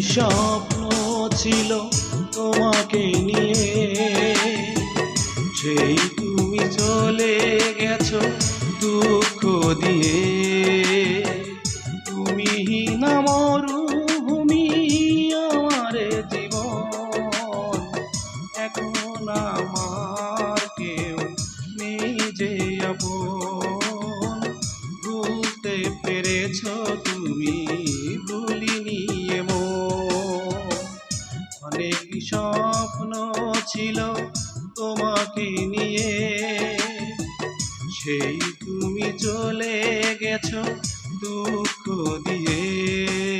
স্বপ্ন ছিল তোমাকে নিয়ে। সেই তুমি চলে গেছো দুঃখ দিয়ে। তোমাকে নিয়ে। সেই তুমি চলে গেছো দুঃখ দিয়ে।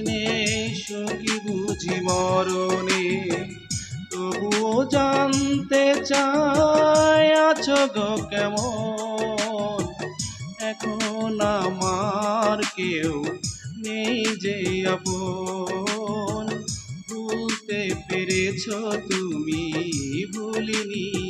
নেই সুখী বুঝি মরণে। তবুও জানতে চাই, আছো গো কেমন? এখন আমার কেউ নেই যে আপন। ভুলতে পেরেছ তুমি, ভুলিনি।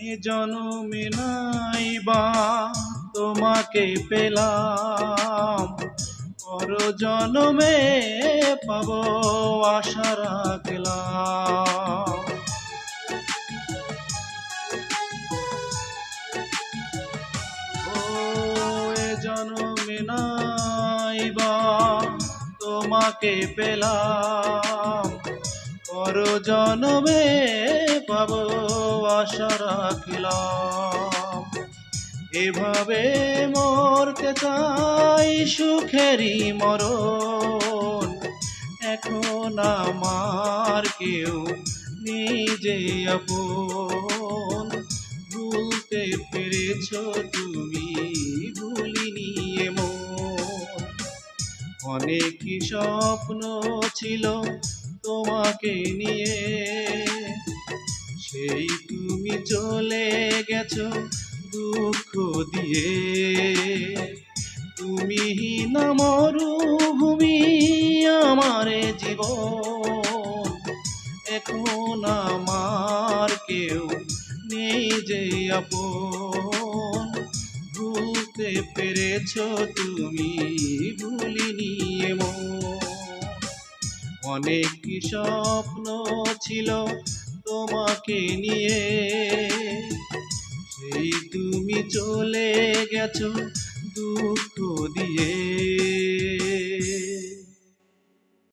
এ জনমে নাই বা, তোমাকে পেলাম। পর জনমে পাব, আশা রাখলাম। ও এ জনমে নাই বা, তোমাকে পেলাম। পর জনমে পাব আশা রাখলাম। এভাবে মরতে চাই সুখেরই মরণ। এখন আমার কেউ নিজে আপন। ভুলতে পেরেছ তুমি, ভুলিনি অনেক স্বপ্ন ছিল তোমাকে নিয়ে। সেই তুমি চলে গেছো দুঃখ দিয়ে। তুমি না মরুভূমি আমার জীবন। এখন আমার কেউ নেই যে আপন। ভুলতে পেরেছ তুমি, ভুলিনি এমন। অনেক স্বপ্ন ছিল তোমাকে নিয়ে। সেই তুমি চলে গেছো দুঃখ দিয়ে।